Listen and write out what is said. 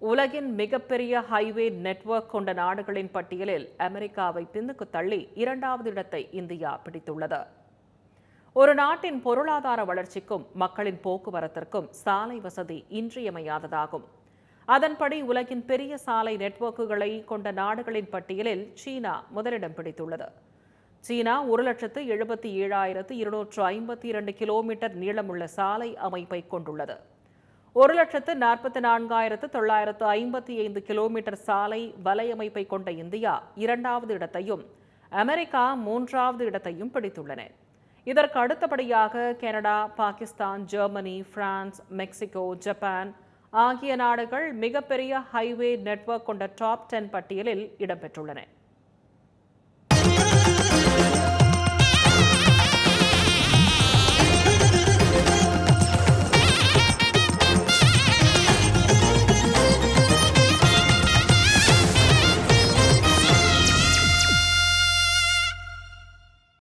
உலகின் மிகப்பெரிய highway network கொண்ட நாடுகளின் பட்டியலில் அமெரிக்காவை பின்னுக்கு தள்ளி இரண்டாவது இடத்தை இந்தியா பிடித்துள்ளது. ஒரு நாட்டின் பொருளாதார வளர்ச்சிக்கும் மக்களின் போக்குவரத்திற்கும் சாலை வசதி இன்றியமையாததாகும். அதன்படி உலகின் பெரிய சாலை நெட்வொர்க்குகளை கொண்ட நாடுகளின் பட்டியலில் சீனா முதலிடம் பிடித்துள்ளது. சீனா ஒரு லட்சத்து எழுபத்தி ஏழாயிரத்து இருநூற்று ஐம்பத்தி இரண்டு கிலோமீட்டர் நீளமுள்ள சாலை அமைப்பை கொண்டுள்ளது. ஒரு லட்சத்து நாற்பத்தி நான்காயிரத்து தொள்ளாயிரத்து ஐம்பத்தி ஐந்து கிலோமீட்டர் சாலை வலையமைப்பை கொண்ட இந்தியா இரண்டாவது இடத்தையும் அமெரிக்கா மூன்றாவது இடத்தையும் பிடித்துள்ளன. இதற்கு அடுத்தபடியாக Canada Pakistan Germany France Mexico Japan ஆகிய நாடுகள் மிகப்பெரிய ஹைவே நெட்வொர்க் கொண்ட டாப் டென் பட்டியலில் இடம்பெற்றுள்ளன.